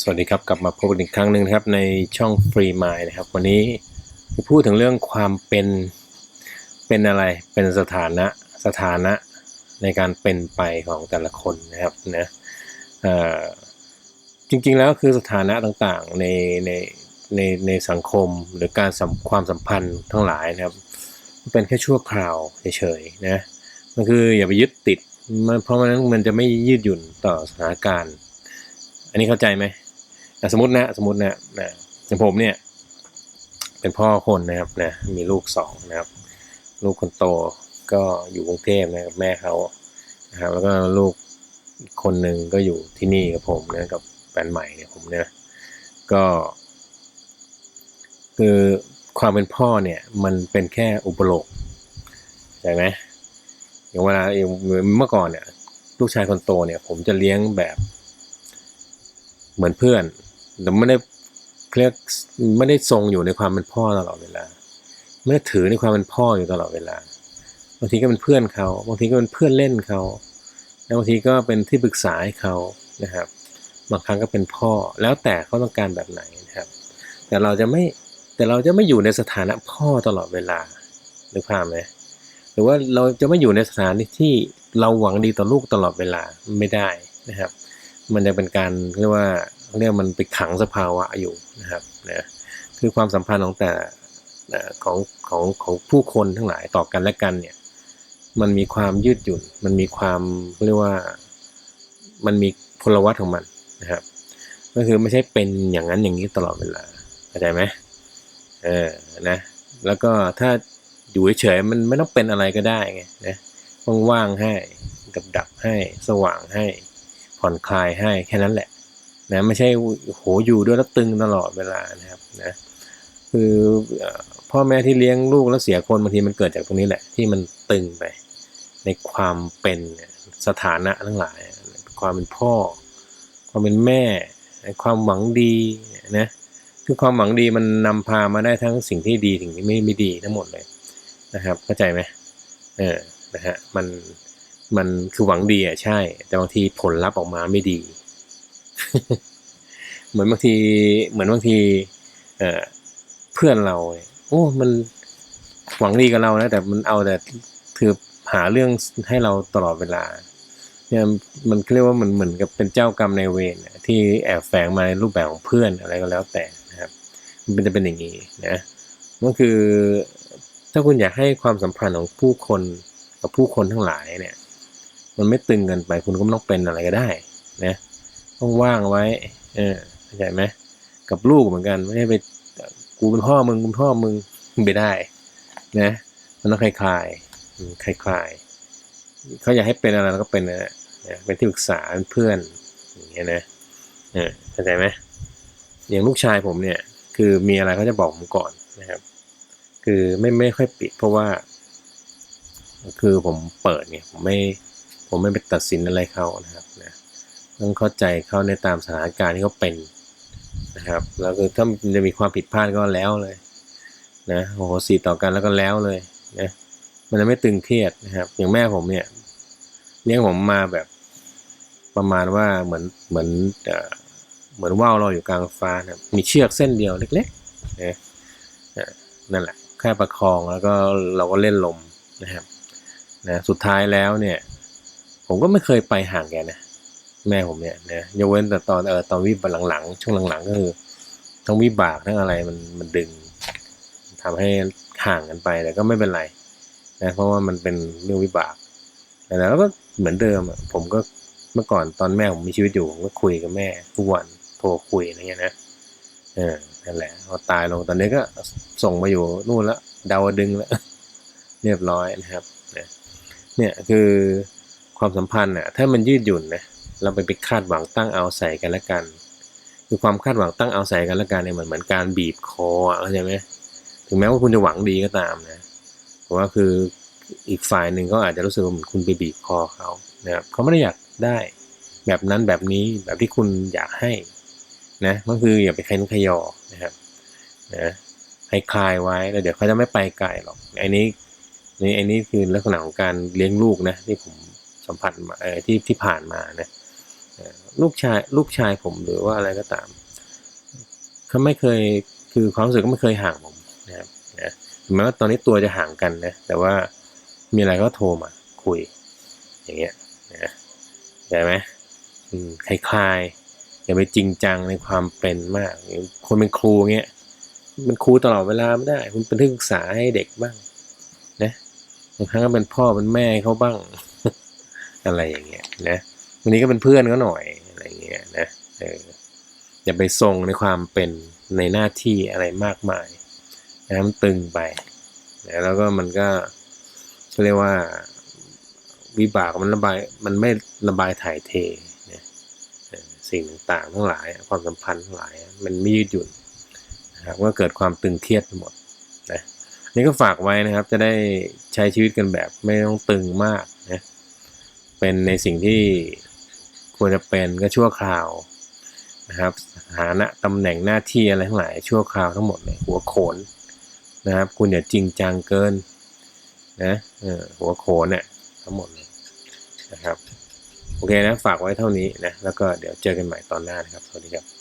สวัสดีครับ กลับมาพบกันอีกครั้งหนึ่งนะครับในช่อง Free Mind นะครับ วันนี้จะพูดถึงเรื่องความเป็นเป็นอะไรเป็นสถานะสถานะในการเป็นไปของแต่ละคนนะครับนะเอ่อจริงๆแล้วคือสถานะต่างๆในในในในสังคมหรือการความสัมพันธ์ทั้งหลายนะครับเป็นแค่ชั่วคราวเฉยๆนะมันคืออย่าไปยึดติดมันเพราะมันมันจะไม่ยืดหยุ่นต่อสถานการณ์ อันนี้เข้าใจไหม สมมตินะสมมตินะนะอย่างผมเนี่ย เป็นพ่อคนนะครับนะมีลูกสองนะครับ ลูกคนโตก็อยู่กรุงเทพนะกับแม่เขานะครับแล้วก็ลูกอีกคนหนึ่งก็อยู่ที่นี่กับผมนะกับแฟนใหม่เนี่ยผมเนี่ยก็ คือความเป็นพ่อเนี่ย มันเป็นแค่อุปโลกใช่ไหมอย่างเวลาอย่างเมื่อก่อนเนี่ย ลูกชายคนโตเนี่ย ผมจะเลี้ยงแบบ เหมือนเพื่อน แต่ไม่ได้เรียกไม่ได้ทรงอยู่ในความเป็นพ่อตลอดเวลา ไม่ได้ถือในความเป็นพ่ออยู่ตลอดเวลา บางทีก็เป็นเพื่อนเขาบางทีก็เป็นเพื่อนเล่นเขาแล้วบางทีก็เป็นที่ปรึกษาให้เขานะครับ บางครั้งก็เป็นพ่อ แล้วแต่เขาต้องการแบบไหนนะครับ แต่เราจะไม่แต่เราจะไม่อยู่ในสถานะพ่อตลอดเวลาหรือภาพไหมหรือว่าเราจะไม่อยู่ในสถานที่เราหวังดีต่อลูกตลอดเวลาไม่ได้นะครับ มันจะเป็นการเรียกว่า เรียกมันไปขังสภาวะอยู่นะครับนะคือความสัมพันธ์ของแต่นะของของของผู้คนทั้งหลายต่อกันและกันเนี่ยมันมีความยืดหยุ่น มันมีความเรียกว่ามันมีพลวัตของมันนะครับ ก็คือไม่ใช่เป็นอย่างนั้นอย่างนี้ตลอดเวลาเข้าใจไหมเออนะแล้วก็ถ้าอยู่เฉยมันไม่ต้องเป็นอะไรก็ได้ไงนะว่างๆให้ดับๆให้สว่างให้ ผ่อนคลายให้แค่นั้นแหละ นะไม่ใช่โหอยู่ด้วยแล้วตึงตลอดเวลานะครับนะคือพ่อแม่ที่เลี้ยงลูกแล้วเสียคนบางทีมันเกิดจากตรงนี้แหละ ที่มันตึงไป ในความเป็นสถานะทั้งหลาย ความเป็นพ่อ ความเป็นแม่ ความหวังดีนะคือความหวังดีมันนำพามาได้ทั้งสิ่งที่ดีสิ่งที่ไม่ไม่ดีทั้งหมดเลยนะครับเข้าใจไหมเออนะฮะมันมันคือหวังดีอะใช่ แต่บางทีผลลัพธ์ออกมาไม่ดี เหมือนบางที เหมือนบางที เอเพื่อนเราโอ้มันหวังดีกับเรานะแต่มันเอาแต่คือหาเรื่องให้เราตลอดเวลาเนี่ยมันเรียกว่ามันเหมือนกับเป็นเจ้ากรรมในายเวรที่แอบแฝงมาในรูปแบบของเพื่อนอะไรก็แล้วแต่นะครับ มันจะเป็นอย่างนี้นะก็คือถ้าคุณอยากให้ความสัมพันธ์ของผู้คนกับผู้คนทั้งหลายเนี่ย มันไม่ตึงเกินไปคุณก็ไม่ต้องเป็นอะไรก็ได้นะ ว่างไว้ เออเข้าใจไหมกับลูกเหมือนกัน ไม่ได้ไปกูเป็นพ่อมึงกูเป็นพ่อมึงไม่ได้ นะ มันต้องคลายๆอืมคลายๆเขาอยากให้เป็นอะไรเราก็เป็นนะนะเป็นที่ปรึกษาเป็นเพื่อนอย่างเงี้ยนะเออเข้าใจไหมอย่างลูกชายผมเนี่ย คือมีอะไรเขาจะบอกผมก่อนนะครับ คือไม่ไม่ค่อยปิด เพราะว่า คือผมเปิดเนี่ย ผมไม่ ผมไม่ไปตัดสินอะไรเขานะครับนะ ต้องเข้าใจเขาในตามสถานการณ์ที่เขาเป็นนะครับ แล้วคือถ้ามันจะมีความผิดพลาดก็แล้วเลยนะโอ้โหสีต่อกันแล้วก็แล้วเลยนะมันจะไม่ตึงเครียดนะครับ อย่างแม่ผมเนี่ยเลี้ยงผมมาแบบประมาณว่าเหมือนเหมือนเหมือนว่าวเราอยู่กลางฟ้านะมีเชือกเส้นเดียวเล็กๆนะนั่นแหละแค่ประคองแล้วก็เราก็เล่นลมนะครับนะสุดท้ายแล้วเนี่ย ผมก็ไม่เคยไปห่างแกนะ แม่ผมเนี่ยนะยกเว้นแต่ตอนเออตอนวิบากหลังๆช่วงหลังๆก็คือทั้งวิบากทั้งอะไรมันมันดึงทำให้ห่างกันไปแต่ก็ไม่เป็นไรนะเพราะว่ามันเป็นเรื่องวิบากแต่แล้วก็เหมือนเดิมอะผมก็เมื่อก่อนตอนแม่ผมมีชีวิตอยู่ผมก็คุยกับแม่ทุกวันโทรคุยอะไรเงี้ยนะเออนั่นแหละพอตายลงตอนนี้ก็ส่งมาอยู่นู่นละดาวดึงแล้วเรียบร้อยนะครับเนี่ยคือความสัมพันธ์น่ะถ้ามันยืดหยุ่นนะ เราไปไปคาดหวังตั้งเอาใส่กันและกัน คือความคาดหวังตั้งเอาใส่กันและกันเนี่ยมันเหมือนการบีบคออะเข้าใจไหมถึงแม้ว่าคุณจะหวังดีก็ตามนะเพราะว่าคืออีกฝ่ายหนึ่งก็อาจจะรู้สึกว่าเหมือนคุณไปบีบคอเขานะครับเขาไม่ได้อยากได้แบบนั้นแบบนี้แบบที่คุณอยากให้นะก็คืออย่าไปใครนุขยอนะครับนะให้คลายไว้แล้วเดี๋ยวเขาจะไม่ไปไกลหรอกไอ้นี้นี่ไอ้นี่คือลักษณะของการเลี้ยงลูกนะที่ผมสัมผัสมาเออที่ที่ผ่านมานะ ลูกชายลูกชายผมหรือว่าอะไรก็ตามเขาไม่เคยคือความรู้สึกก็ไม่เคยห่างผมนะครับนะถึงแม้ว่าตอนนี้ตัวจะห่างกันนะแต่ว่ามีอะไรก็โทรมาคุย อย่างเงี้ยนะใช่ไหมอืมคลายๆอย่าไปจริงจังในความเป็นมาก คนเป็นครูเงี้ยเป็นครูตลอดเวลาไม่ได้ คุณเป็นที่ปรึกษาให้เด็กบ้างนะบางครั้งก็เป็นพ่อเป็นแม่เขาบ้าง อะไรอย่างเงี้ยนะ วันนี้ก็เป็นเพื่อนเขาหน่อยอะไรเงี้ยนะเอออย่าไปทรงในความเป็นในหน้าที่อะไรมากมายนะมันตึงไปนะแล้วก็มันก็เขาเรียกว่าวิบากมันระบายมันไม่ระบายถ่ายเทนะเอ่อสิ่งต่างๆทั้งหลาย ความสัมพันธ์ทั้งหลาย มันไม่ยืดหยุ่นนะครับก็เกิดความตึงเครียดไปหมดนะนี่ก็ฝากไว้นะครับ จะได้ใช้ชีวิตกันแบบไม่ต้องตึงมากนะเป็นในสิ่งที่ ควรจะเป็นก็ชั่วคราวนะครับฐานะตำแหน่งหน้าที่อะไรทั้งหลายชั่วคราวทั้งหมดเลยหัวโขนนะครับ คุณอย่าจริงจังเกินนะหัวโขนเนี่ยทั้งหมดเลยนะครับ โอเคนะ ฝากไว้เท่านี้นะ แล้วก็เดี๋ยวเจอกันใหม่ตอนหน้านะครับ สวัสดีครับ